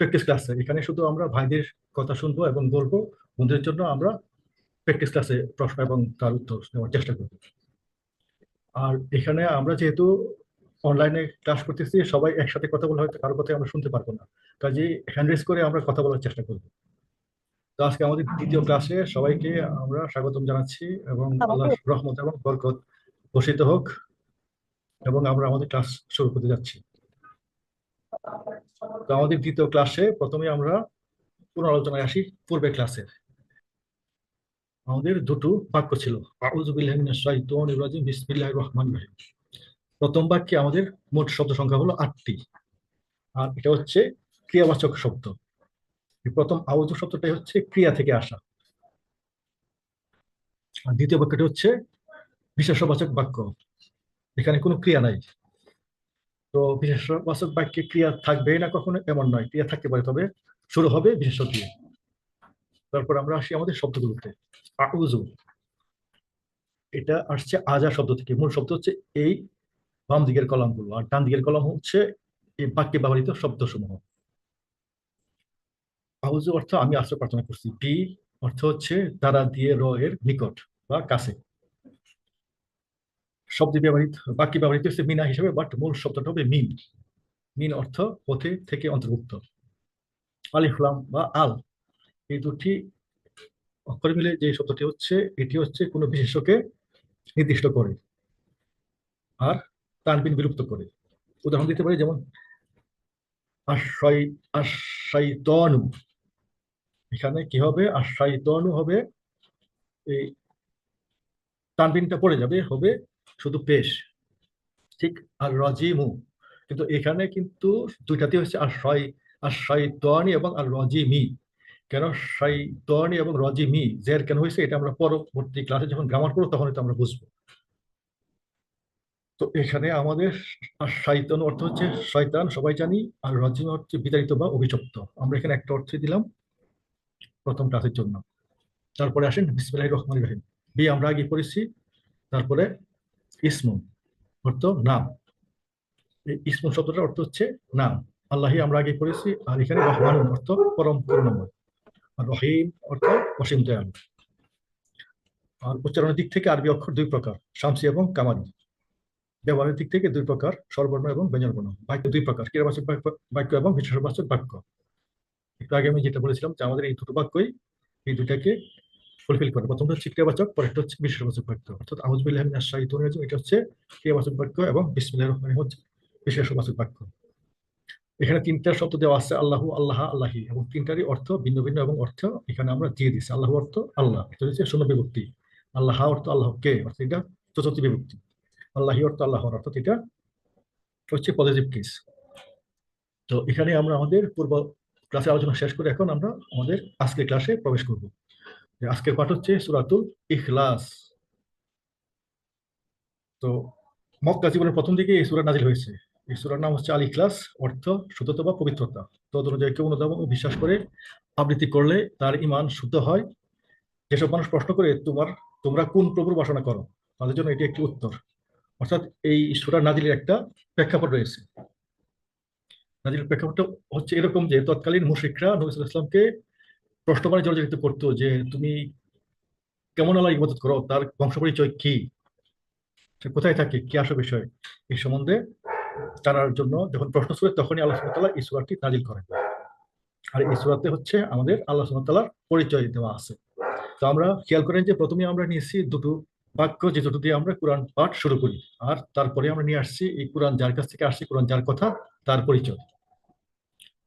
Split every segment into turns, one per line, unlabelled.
Practice ক্লাসে এখানে শুধু আমরা ভাইদের কথা শুনব এবং বলব বন্ধুদের জন্য আমরা প্র্যাকটিস ক্লাসে প্রশ্ন এবং তার উত্তর নেওয়ার চেষ্টা করব। আর এখানে আমরা যেহেতু অনলাইনে ক্লাস করতেছি সবাই একসাথে কথা বলে হয়তো কারও কথাই আমরা শুনতে পারব না। কাজে হ্যান্ড রেস করে আমরা কথা বলার চেষ্টা করব। তো আজকে আমাদের দ্বিতীয় ক্লাসে সবাইকে আমরা স্বাগতম জানাচ্ছি এবং আল্লাহ রহমত এবং বরকত বসিত হোক এবং আমরা আমাদের ক্লাস শুরু করতে যাচ্ছি। তো আমাদের দ্বিতীয় ক্লাসে প্রথমে আমরা পুনরালোচনায় আসি পূর্বের ক্লাসে আমাদের দুটো বাক্য ছিল রহমান রহিম। প্রথম বাক্যে আমাদের মোট শব্দ সংখ্যা হলো আটটি, আর এটা হচ্ছে ক্রিয়াবাচক শব্দ। প্রথম আউজু শব্দটাই হচ্ছে ক্রিয়া থেকে আসা। আর দ্বিতীয় বাক্যটি হচ্ছে বিশেষবাচক বাক্য। এখানে কোনো ক্রিয়া নাই। তো বিশেষবাচক বাক্যে ক্রিয়া থাকবে না কখনো, এমন নয়। ক্রিয়া থাকতে পারে, তবে শুরু হবে বিশেষ দিয়ে তারপর আমরা আসি আমাদের শব্দগুলোতে। আউজু এটা আসছে আজা শব্দ থেকে। মূল শব্দ হচ্ছে এই বাম দিকের কলামগুলো। আর ডান দিকের কলম হচ্ছে এই বাক্যে ব্যবহৃত শব্দসমূহ। আউজু অর্থ আমি আশ্রয় প্রার্থনা করছি। বি অর্থ হচ্ছে দ্বারা দিয়ে র এর নিকট বা কাছে। শব্দ ব্যবহৃত, বাক্যে ব্যবহৃত হচ্ছে মিনা হিসেবে বাট মূল শব্দটা হবে মিন। মিন অর্থ পথে থেকে অন্তর্ভুক্ত। আলিফলাম বা আল। এই দুটি অক্ষর মিলে যে শব্দটি হচ্ছে, এটি হচ্ছে কোনো বিশেষকে নির্দিষ্ট করে আর তানবিন বিলুপ্ত করে। উদাহরণ দিতে পারি, যেমন, আশ্রয় এখানে কি হবে? আশ্রাইতনু হবে, এই তানবিনটা পড়ে যাবে, হবে শুধু পেশ ঠিক? আর রজিমু, কিন্তু এখানে কিন্তু দুইটাতে হচ্ছে আশ্রয় আশ্রাইতনি এবং আর রজিমি। কেন? শৈতনি এবং রজিমি, জের কেন হয়েছে? এটা আমরা পরবর্তী ক্লাসে যখন গ্রামার করব, তখন এটা আমরা বুঝব। তো এখানে আমাদের শৈতন অর্থ হচ্ছে শয়তান, সবাই জানি, আর রজিম হচ্ছে বিতাড়িত বা অভিশপ্ত। আমরা এখানে একটা অর্থ দিলাম প্রথম ক্লাসের জন্য। তারপরে আসেন বিসমিল্লাহির রহমানির রহিম। বি আমরা আগে পড়েছি, তারপরে ইসমুন, অর্থ নাম। ইসমুন শব্দটার অর্থ হচ্ছে নাম। আল্লাহি আমরা আগে করেছি আর এখানে রহমান অর্থ পরম করুণাময় আর রহিম, অর্থ অসীম দয়ালু। আর উচ্চারণের দিক থেকে আরবি অক্ষর দুই প্রকার, শামসি এবং কামারি ব্যবহারের দিক থেকে দুই প্রকার, স্বরবর্ণ এবং ব্যঞ্জনবর্ণ বাক্য দুই প্রকার, ক্রিয়াবাচক বাক্য এবং বিশেষবাচক বাক্য। একটু আগে আমি যেটা বলেছিলাম যে আমাদের এই দুটো বাক্যই এই দুটাকে ফুলফিল করে। প্রথমটা হচ্ছে ক্রিয়াবাচক, পরেরটা হচ্ছে বিশেষবাচক বাক্য অর্থাৎ আহমদুল্লাহ শাহিদ এটা হচ্ছে ক্রিয়াবাচক বাক্য এবং বিসমিল্লাহ রহমান হচ্ছে বিশেষবাচক বাক্য এখানে তিনটা শব্দ দেওয়া আছে, আল্লাহ আল্লাহ, আল্লাহি। এবং তিনটারই অর্থ ভিন্ন ভিন্ন এবং অর্থ এখানে আমরা দিয়ে দিচ্ছি আল্লাহ অর্থ আল্লাহ, এটা হচ্ছে শূন্য বিভক্তি। আল্লাহ অর্থ আল্লাহ কে? অর্থাৎ এটা চতুর্থী বিভক্তি। আল্লাহি অর্থ আল্লাহর অর্থাৎ এটা হচ্ছে পজিটিভ কেস তো এখানে আমরা আমাদের পূর্ব ক্লাসে আলোচনা শেষ করে এখন আমরা আমাদের আজকের ক্লাসে প্রবেশ করব। আজকের পাঠ হচ্ছে সুরাতুল ইখলাস। তো মক্কা জীবনের প্রথম দিকে এই সুরা নাজিল হয়েছে। এই সুরার নাম হচ্ছে আল ইখলাস অর্থ শুদ্ধতা বা পবিত্রতা। তদ অনুযায়ী কেউ অনুধাবন বিশ্বাস করে আবৃত্তি করলে তার ইমান শুদ্ধ হয়। যেসব মানুষ প্রশ্ন করে, তোমার, তোমরা কোন প্রভুর বাসনা করো? তাদের জন্য এটি একটি উত্তর। অর্থাৎ এই সুরার নাজিলের একটা প্রেক্ষাপট রয়েছে। নাজিলের প্রেক্ষাপটটা হচ্ছে এরকম যে, তৎকালীন মুশিকরা নবিসুল ইসলামকে প্রশ্ন মানে জর্জরিত করতো যে তুমি কেমন আল্লাহ ইবাদত করো, তার বংশ পরিচয় কি? সে কোথায় থাকে? কি আসো বিষয়? এই সম্বন্ধে জানার জন্য যখন প্রশ্ন শুনে তখনই আল্লাহ সুমতাল্লাহ এই সুরাটি নাজিল করেন। আর এই সুরাতে হচ্ছে আমাদের আল্লাহ সুমতাল্লাহর পরিচয় দেওয়া আছে। তো আমরা খেয়াল করেন যে প্রথমে আমরা নিয়েছি দুটো বাক্য, যে দুটো দিয়ে আমরা কোরআন পাঠ শুরু করি। আর তারপরে আমরা নিয়ে আসছি এই কোরআন যার কাছ থেকে আসছি, কোরআন যার কথা, তার পরিচয়।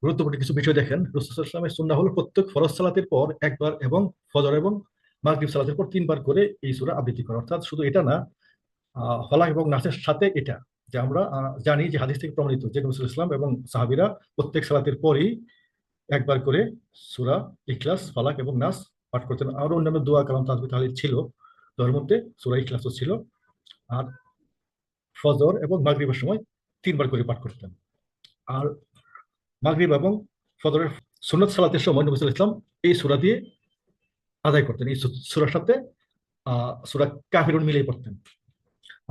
গুরুত্বপূর্ণ কিছু বিষয় দেখেন। রসুলামের সুন্না হলো প্রত্যেক ফরজ সালাতের পর একবার এবং ফজর এবং মাগরিব সালাতের পর তিনবার করে এই সুরা আবৃত্তি করা। অর্থাৎ শুধু এটা না ফলাহ এবং নাচের সাথে এটা যে আমরা জানি যে হাদিস থেকে প্রমাণিত যে নবসুল ইসলাম এবং সাহাবিরা প্রত্যেক সালাতের পরই একবার করে সুরা ইখলাস, ফালাক এবং নাস পাঠ করতেন। আরও অন্যান্য দোয়া, কালাম তাজবি তাহলিল ছিল তার মধ্যে সুরা ইখলাসও ছিল। আর ফজর এবং মাগরিবের সময় তিনবার করে পাঠ করতেন। আর মাগরিব এবং ফজরের সুন্নত সালাতের সময় নবী ইসলাম এই সূরা দিয়ে আদায় করতেন। এই সূরার সাথে সূরা কাফিরুন মিলিয়ে পড়তেন।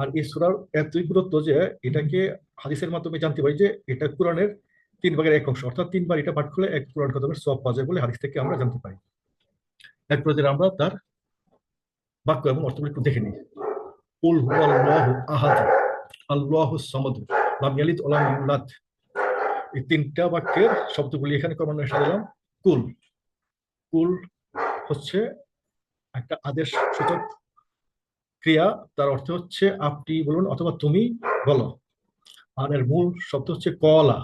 আর এই সূরার এতই গুরুত্ব যে এটাকে হাদিসের মাধ্যমে জানতে পারি যে এটা কোরআনের তিন ভাগের এক অংশ। অর্থাৎ তিনবার এটা পাঠ করলে এক কোরআন খতমের সব পাওয়া যায় বলে হাদিস থেকে আমরা জানতে পারি। এক পর্যায়ে আমরা তার বাক্য এবং অর্থগুলো একটু দেখে নিই। কুল হুয়াল্লাহু আহাদ, আল্লাহু সামাদ, লাম ইয়ালিদ ইউলাদ। এই তিনটা বাক্যের শব্দগুলি এখানে ক্রমান্বয়ে সাজালাম কুল। কুল হচ্ছে একটা আদেশ সূচক ক্রিয়া, তার অর্থ হচ্ছে আপনি বলুন অথবা তুমি বলো। আর এর মূল শব্দ হচ্ছে কলা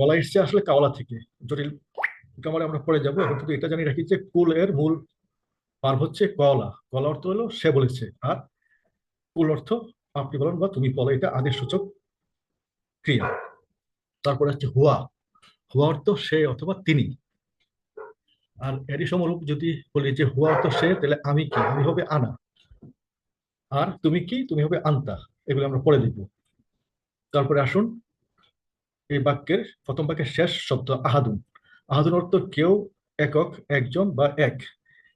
বলা এসছে আসলে কাওলা থেকে। জটিল আমরা পড়ে যাব। এখন শুধু এটা জানি রাখি যে কুল এর মূল পার হচ্ছে কলা কলা অর্থ হলো সে বলেছে। আর কুল অর্থ আপনি বলেন বা তুমি বলো, এটা আদেশ সূচক ক্রিয়া। তারপরে হচ্ছে হুয়া। হুয়া অর্থ সে অথবা তিনি। আর এরই সমরূপ যদি বলি যে হুয়া অর্থ সে, তাহলে আমি কি? আমি হবে আনা। আর তুমি কি? তুমি হবে আন্তা। এগুলো আমরা পরে দেখব তারপরে আসুন, এই বাক্যের প্রথম বাক্যের শেষ শব্দ আহাদুন। আহাদুন অর্থ কেউ, একক, একজন বা এক।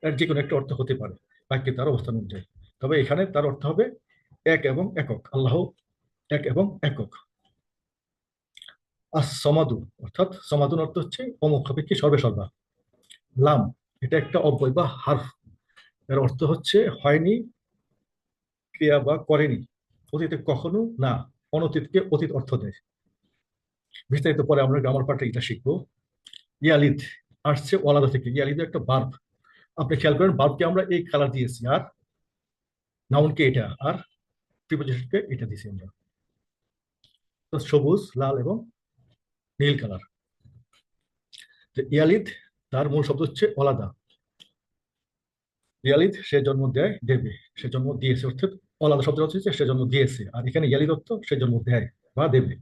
এর যে কোনো একটা অর্থ হতে পারে। বাক্যে তার অবস্থান অনুযায়ী। তবে এখানে তার অর্থ হবে এক এবং একক। আল্লাহ এক এবং একক। আর অর্থাৎ সমাদুন অর্থ হচ্ছে হবে কি লাম, এটা একটা অব্যয় বা হার্ফ। এর অর্থ হচ্ছে হয়নি, ক্রিয়া বা করেনি, অতীতে কখনো না, অনতীতকে অতীত অর্থ দেয়। বিস্তারিত পরে আমরা গ্রামার পাঠে এটা শিখব। ইয়ালিদ, আসছে ওয়ালাদা থেকে। ইয়ালিদ একটা বার্ব আপনি খেয়াল করেন বার্বকে আমরা এই কালার দিয়েছি, আর নাউনকে এটা, আর প্রিপোজিশনকে এটা দিয়েছি আমরা। তো সবুজ, লাল এবং নীল কালার। ইয়ালিদ, তার মূল শব্দ হচ্ছে ওলাদা ইয়ালিদ, সে জন্ম দেয় দেবে, সে জন্ম দিয়েছে, অর্থাৎ ওলাদা শব্দ হচ্ছে সে জন্ম দিয়েছে। আর এখানে ইয়ালিদ অর্থ সে জন্ম দেয় বা দেবে।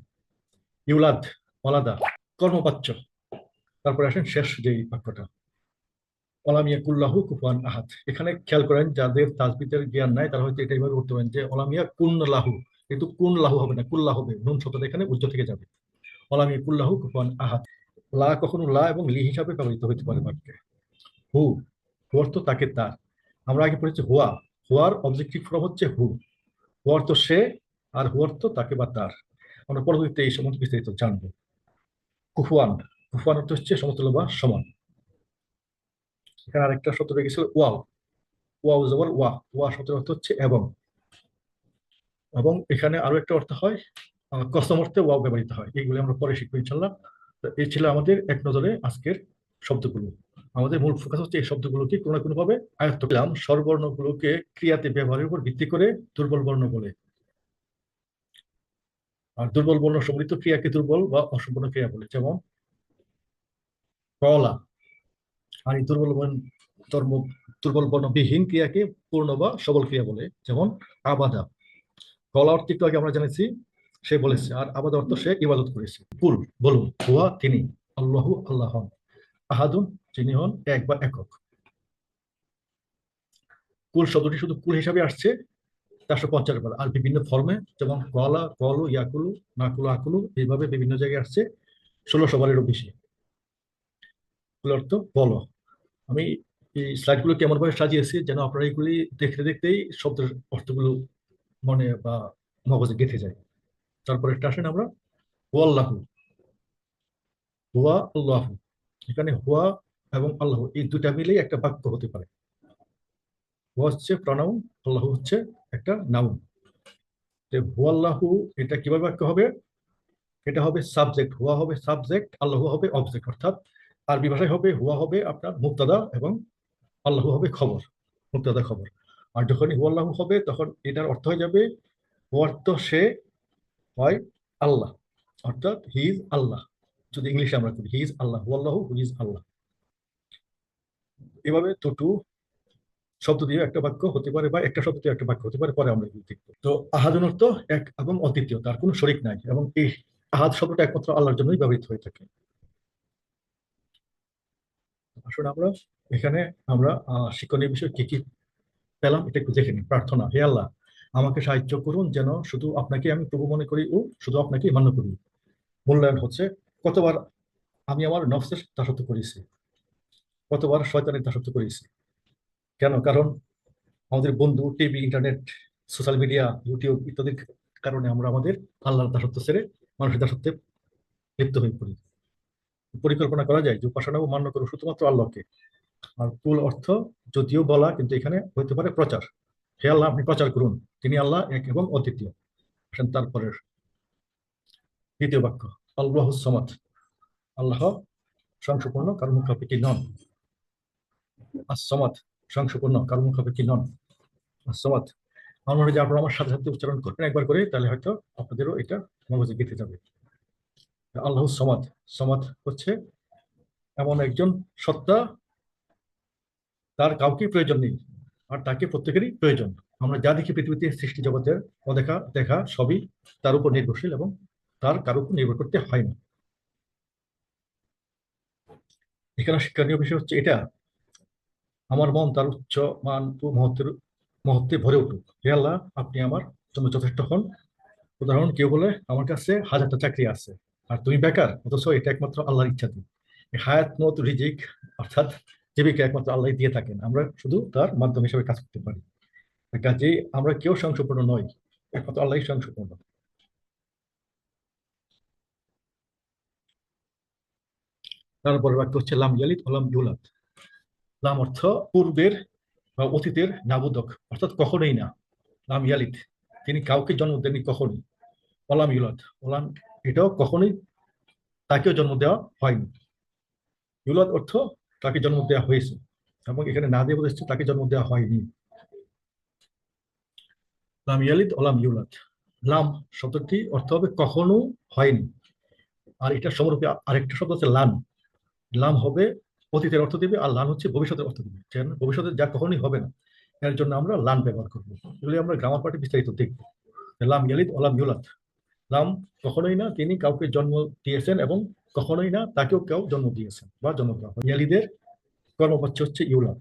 ইউলাদ ওলাদা কর্মপাচ্য। তারপরে আসেন শেষ যে বাক্যটা। অলামিয়া কুল্লাহু কুফান আহাদ। এখানে খেয়াল করেন, যাদের তাজবিদের জ্ঞান নাই, তারা হয়তো এটা এইভাবে করতে পারেন যে অলামিয়া কুন লাহু কিন্তু কুন লাহু হবে না কুল্লা হবে। নুন শব্দটা এখানে উজ্জ্ব থেকে যাবে। অলামিয়া কুল্লাহু কুফান আহাদ। লা কখনো লা এবং লি হিসাবে ব্যবহৃত হতে পারে বাক্যে হু অর্থ তাকে তার। আমরা আগে পড়েছি হুয়া। হুয়ার অবজেক্টিভ ফর্ম হচ্ছে হু। হু অর্থ সে আর হু অর্থ তাকে বা তার। আমরা পরবর্তীতে এই সম্বন্ধে বিস্তারিত জানব। কুফুয়ান। কুফুয়ান অর্থ হচ্ছে সমতুল্য বা সমান। এখানে আরেকটা শব্দ রয়ে গেছিল ওয়াও। ওয়াও জবর ওয়া। ওয়া শব্দের অর্থ হচ্ছে এবং। এবং এখানে আরও একটা অর্থ হয় কসম ওয়াও ব্যবহৃত হয়। এইগুলো আমরা পরে শিখব ইনশাল্লাহ তো এই ছিল আমাদের এক নজরে আজকের শব্দগুলো। আমাদের মূল ফোকাস হচ্ছে এই শব্দগুলোকে কোনো না কোনো ভাবে আয়ত্ত করলাম স্বরবর্ণগুলোকে ক্রিয়াতে ব্যবহারের উপর ভিত্তি করে দুর্বল বর্ণ বলে। আর দুর্বল বর্ণ সমৃদ্ধ ক্রিয়াকে দুর্বল বা অসম্পূর্ণ ক্রিয়া বলে। যেমন, কলা। আর এই দুর্বল বর্ণ ধর্ম দুর্বল বর্ণবিহীন ক্রিয়াকে পূর্ণ বা সবল ক্রিয়া বলে। যেমন, আবাদা। কলা অর্থ আগে আমরা জেনেছি। সে বলেছে, আর আবাদ অর্থ সে ইবাদত করেছে। কুল, বলুন, হুয়া তিনি, আল্লাহু আল্লাহ হন আহাদুন, যিনি হন এক বা একক। কুল শব্দটি শুধু কুল হিসাবে আসছে, চারশো পঞ্চাশ বার, আর বিভিন্ন ফর্মে যেমন কলা, কলু, ইয়াকুলু, নাকুলু, আকুলু, এইভাবে বিভিন্ন জায়গায় আসছে, ষোলোশো বারেরও বেশি। অর্থ বলো। আমি এই স্লাইডগুলো কেমন ভাবে সাজিয়েছি, যেন আপনারা এগুলি দেখতে দেখতেই শব্দের অর্থগুলো মনে বা মগজে গেঁথে যায়। তারপরে আসেন আমরা হুয়াল্লাহু হুয়া আল্লাহু এখানে হুয়া এবং আল্লাহ, এই দুটা মিলেই একটা বাক্য হতে পারে। হুয়া হচ্ছে প্রনাউন আল্লাহ হচ্ছে একটা নাউন হুয়াল্লাহু, এটা কীভাবে বাক্য হবে? এটা হবে সাবজেক্ট হুয়া হবে সাবজেক্ট আল্লাহ হবে অবজেক্ট অর্থাৎ আরবি ভাষায় হবে হুয়া হবে আপনার মুক্তাদা এবং আল্লাহ হবে খবর মুক্তাদা খবর। আর যখনই হুয়াল্লাহু হবে, তখন এটার অর্থ হয়ে যাবে, অর্থ সে হয় আল্লাহ, অর্থাৎ হি ইজ আল্লাহ। যদি ইংলিশে আমরা করি he is Allah হুয়াল্লাহু who is আল্লাহ। এভাবে দুটো শব্দ দিয়ে একটা বাক্য হতে পারে বা একটা শব্দ দিয়ে একটা বাক্য হতে পারে, পরে আমরা দেখব। তো আহাদুন অর্থ এক এবং অদ্বিতীয়, তার কোনো শরিক নাই এবং এই আহাদ শব্দটা একমাত্র আল্লাহর জন্যই ব্যবহৃত হয়ে থাকে। আসলে আমরা এখানে আমরা শিক্ষণীয় বিষয় কি কি পেলাম, এটা একটু দেখে নিই। প্রার্থনা, হে আল্লাহ আমাকে সাহায্য করুন যেন শুধু আপনাকে আমি প্রভু মনে করি ও শুধু আপনাকে মান্য করি। মূল্যায়ন হচ্ছে, কতবার আমি আমার নফসের দাসত্ব করেছি? কতবার শয়তানের দাসত্ব করেছি? কেন? কারণ আমাদের বন্ধু, TV, internet, social media, YouTube ইত্যাদির কারণে আমরা আমাদের আল্লাহর দাসত্ব ছেড়ে মানুষের দাসত্বে লিপ্ত হয়ে পড়ি। পরিকল্পনা করা যায় যে উপাসনা ও মান্য করো শুধুমাত্র আল্লাহকে। আর কুল অর্থ যদিও বলা কিন্তু এখানে হতে পারে প্রচার। হে আল্লাহ, আপনি প্রচার করুন। তিনি আল্লাহ, এক এবং অদ্বিতীয়। আসেন তারপরের দ্বিতীয় বাক্য। আল্লাহ সমাদ। আল্লাহ সংশপূর্ণ কারণ নন। আসমাদ সংশপূর্ণ কারণ নন। আসমাদ আমার মনে হয় আপনারা আমার সাথে সাথে উচ্চারণ করবেন একবার করে, তাহলে হয়তো আপনাদেরও এটা মগজে গেঁথে যাবে। আল্লাহ সমাদ। সমাদ হচ্ছে এমন একজন সত্তা, তার কাউকে প্রয়োজন নেই। আর তাকে প্রত্যেকেরই প্রয়োজন। আমরা যা দেখি পৃথিবীতে, সৃষ্টি জগতের অদেখা, দেখা সবই তার উপর নির্ভরশীল এবং তার কারও উপর নির্ভর করতে হয় না। এখানে শিক্ষণীয় বিষয় হচ্ছে এটা, আমার মন তার উচ্চ মান ও মহত্বের মহত্বে ভরে উঠুক। হে আল্লাহ, আপনি আমার জন্য যথেষ্ট হন। উদাহরণ, কেউ বলে, আমার কাছে হাজারটা চাকরি আছে, আর তুমি বেকার, অথচ এটা একমাত্র আল্লাহর ইচ্ছা দিই হায়াত মত রিজিক, অর্থাৎ জীবিকা একমাত্র আল্লাহ দিয়ে থাকেন। আমরা শুধু তার মাধ্যম হিসেবে কাজ করতে পারি। কাজে আমরা কেউ সংশপূর্ণ নই, একমাত্র আল্লাহ সংশপূর্ণ তারপরে বাক্য হচ্ছে, লাম ইয়ালিদ ওলাম ইউলাদ। লাম অর্থ পূর্বের বা অতীতের নাবোধক অর্থাৎ কখনোই না। লাম ইয়ালিদ, তিনি কাউকে জন্ম দেননি কখনোই। ওলাম ইউলাদ ওলাম এটাও কখনোই তাকেও জন্ম দেওয়া হয়নি। ইউলাদ অর্থ তাকে জন্ম দেওয়া হয়েছে। এবং এখানে না দিয়ে বলেছে, তাকে জন্ম দেওয়া হয়নি। লাম ইয়ালিদ ওলাম ইউলাদ। লাম শব্দটি অর্থ হবে কখনো হয়নি। আর এটা সমরূপে আরেকটা শব্দ হচ্ছে লান লাম হবে অতীতের অর্থ দেবে, আর লান হচ্ছে ভবিষ্যতের অর্থ দিবে। ভবিষ্যতে যা কখনোই হবে না, এর জন্য আমরা লান ব্যবহার করব। এগুলি আমরা গ্রামার পার্টি বিস্তারিত দেখব। লাম ইয়ালিদ ওলাম ইউলাদ। লাম কখনোই না, তিনি কাউকে জন্ম দিয়েছেন এবং কখনোই না, তাকেও কেউ জন্ম দিয়েছেন বা জন্ম দেওয়া হয় ইয়ালিদের কর্মবাচ্য হচ্ছে ইউলাদ।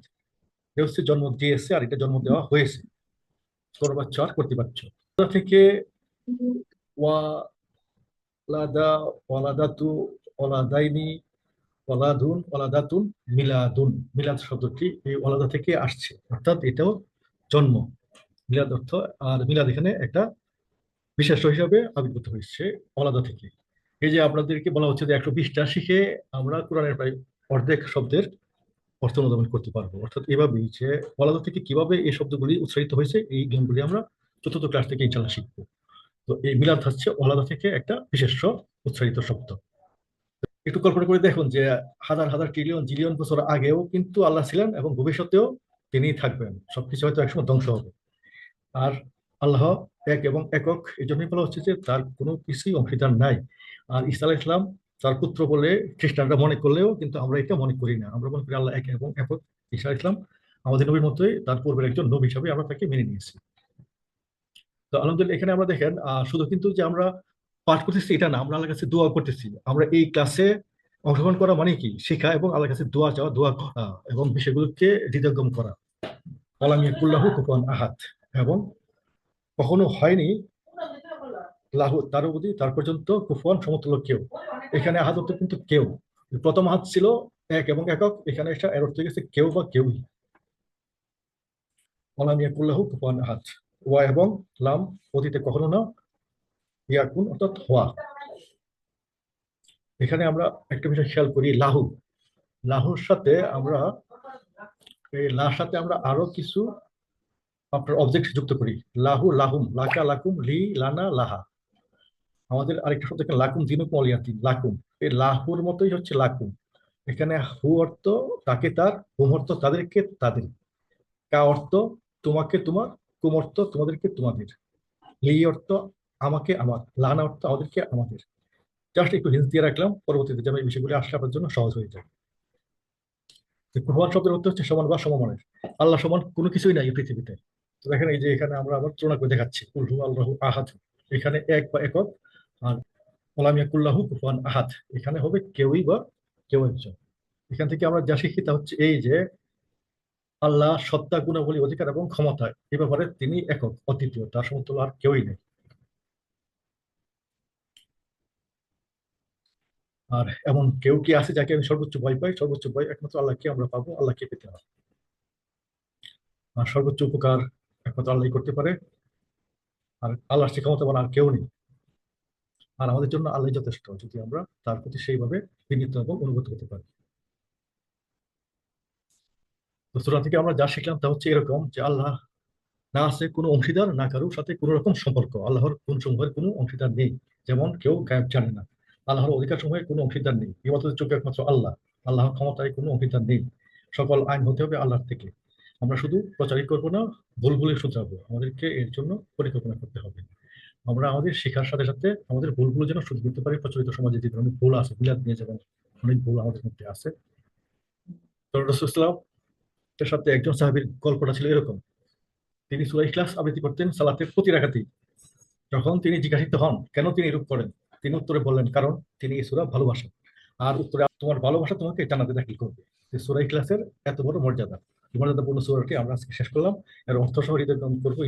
হচ্ছে জন্ম দিয়েছে আর এটা জন্ম দেওয়া হয়েছে। কর্মবাচ্য আর কর্তৃপাচ্য। থেকে? ওয়ালাদা ওয়ালাদাতু, ওয়ালাদাইনি, ওয়ালাদুন, ওয়ালাদাতুন, মিলাদুন। মিলাদ শব্দটি এই ওয়ালাদা থেকে আসছে। অর্থাৎ এটাও জন্ম। মিলাদ অর্থ, আর মিলাদ এখানে একটা বিশেষ হিসাবে আবির্ভূত হয়েছে ওয়ালাদা থেকে। এই যে আপনাদেরকে বলা হচ্ছে যে একশো বিশটা শিখে আমরা কোরআনের প্রায় অর্ধেক শব্দের অর্থ অনুধাবন করতে পারব। অর্থাৎ এভাবেই যে ওয়ালাদা থেকে কীভাবে এই শব্দগুলি উৎসাহিত হয়েছে, এই জ্ঞানগুলি আমরা চতুর্থ ক্লাস থেকে ইনশাল্লাহ শিখব। তো এই মিলাদ হচ্ছে ওয়ালাদা থেকে একটা বিশেষ উৎসাহিত শব্দ। একটু কল্পনা করে দেখুন যে হাজার হাজার ট্রিলিয়ন জিলিয়ন বছর আগেও কিন্তু আল্লাহ ছিলেন এবং ভবিষ্যতেও তিনি থাকবেন। সবকিছু হয়তো একসময় ধ্বংস হবে। আর আল্লাহ এক এবং একক। এই জন্যই বলা হচ্ছে যে তার কোনো কিছুই অংশীদার নাই। আর ইসা ইসলাম তার পুত্র বলে খ্রিস্টানরা মনে করলেও কিন্তু আমরা এটা মনে করি না। আমরা মনে করি আল্লাহ এক এবং একক ইসা ইসলাম আমাদের নবীর মতোই তার পূর্বের একজন নবী হিসাবে আমরা তাকে মেনে নিয়েছি। তো আলহামদুলিল্লাহ, এখানে আমরা দেখেন শুধু কিন্তু যে আমরা পাঠ করতেছি এটা না, আমরা আল্লাহর কাছে দোয়া করতেছি। আমরা এই ক্লাসে অংশগ্রহণ করা মানে কি? শেখা এবং আল্লাহর কাছে দোয়া চাওয়া, দোয়া করা এবং বিষয়গুলোকে হৃদয়গম করা। আলামিয়া কুল্লাহু কুফান আহাত এবং কখনো হয়নি। লাহু তার পর্যন্ত কুফান সমতুল্য কেউ। এখানে আহাত অর্থ কিন্তু কেউ। প্রথম হাত ছিল এক এবং একক। এখানে এসে এর অর্থ গেছে কেউ বা কেউই। আলামিয়া কুল্লাহু কুফান আহাত ওয়া এবং লাম অতীতে কখনো না। ইয়াকুন অর্থাৎ হওয়া। এখানে আমরা একটা বিষয় খেয়াল করি, লাহু। লাহুর সাথে আমরা, এই লার সাথে আমরা আরও কিছু আপনার অবজেক্ট যুক্ত করি। লাহু, লাহুম, লাকা, লাকুম, লি, লানা, লাহা। আমাদের আরেকটা শব্দ এখানে লাকুম দিনুকুম অলিয়াতিন লাকুম। এই লাহুর মতোই হচ্ছে লাকুম। এখানে হু অর্থ তাকে তার, হুম অর্থ তাদেরকে তাদের। কা অর্থ তোমাকে তোমার, কুম অর্থ তোমাদেরকে তোমাদের। লি অর্থ আমাকে আমার, লানা অর্থ আমাদেরকে আমাদের। জাস্ট একটু হিন্স দিয়ে রাখলাম, পরবর্তীতে যেন এই বিষয়গুলি আসলে আপনার জন্য সহজ হয়ে যায়। কুরবান শব্দের অর্থ হচ্ছে সমান বা সমমানের। আল্লাহ সমান কোনো কিছুই নাই পৃথিবীতে। দেখেন এই যে এখানে আমরা আবার তুলনা করে দেখাচ্ছি। কুলহু আল্লাহু আহাদ। এখানে এক বা একক, আর ওলামিয়া কুল্লাহু কুফান আহাদ। এখানে হবে কেউই বা কেউ একজন। এখান থেকে আমরা যা শিখি তা হচ্ছে এই যে আল্লাহ সত্তা গুণাবলী অধিকার এবং ক্ষমতা, এ ব্যাপারে তিনি একক, অদ্বিতীয়। তার সমতুল্য আর কেউই নেই। আর এমন কেউ কি আছে যাকে আমি সর্বোচ্চ ভয় পাই? সর্বোচ্চ ভয় একমাত্র আল্লাহকে আমরা পাবো আল্লাহকে পেতে হবে। আর সর্বোচ্চ উপকার একমাত্র আল্লাহ করতে পারে। আর আল্লাহর সে ক্ষমতা আর কেউ নেই। আর আমাদের জন্য আল্লাহ যথেষ্ট, যদি আমরা তার প্রতি সেইভাবে বিনীত এবং অনুগত হতে পারি। সূরা থেকে আমরা যা শিখলাম তা হচ্ছে এরকম যে আল্লাহ না আছে কোনো অংশীদার, না কারোর সাথে কোনো রকম সম্পর্ক। আল্লাহর কোন সমূহের কোনো অংশীদার নেই, যেমন কেউ গায়েব জানে না। আল্লাহর অধিকার সমূহের কোনো অংশীদার নেই। ইবাদতের যোগ্য একমাত্র আল্লাহ। আল্লাহর ক্ষমতায় কোনো অংশীদার নেই। সকল আইন হতে হবে আল্লাহর থেকে। আমরা শুধু প্রচারিত করব না ভুল ভুলে শুধরাবো। আমাদেরকে এর জন্য পরিকল্পনা করতে হবে। আমরা আমাদের শেখার সাথে সাথে আমাদের ভুলগুলো যেন শুধু করতে পারি, প্রচলিত সমাজে যে ধরনের ভুল আছে বিলাত নিয়ে যেমন অনেক ভুল আমাদের মধ্যে আছে। তো সাথে একজন সাহাবীর গল্পটা ছিল এরকম। তিনি সূরা ইখলাস আবৃত্তি করতেন সালাতের প্রতি রাকাতেই যখন তিনি জিজ্ঞাসিত হন, কেন তিনি এরূপ করেন? তিনি উত্তরে বললেন, কারণ তিনি এই সূরা ভালোবাসেন। আর উত্তরে, তোমার ভালোবাসা তোমাকে জানাতে দাখিল করবে। যে সূরা ইখলাসের এত বড় মর্যাদা। মর্যাদাপূর্ণ আমরা আজকে শেষ করলাম। এর অর্থ সহ হৃদয় করব।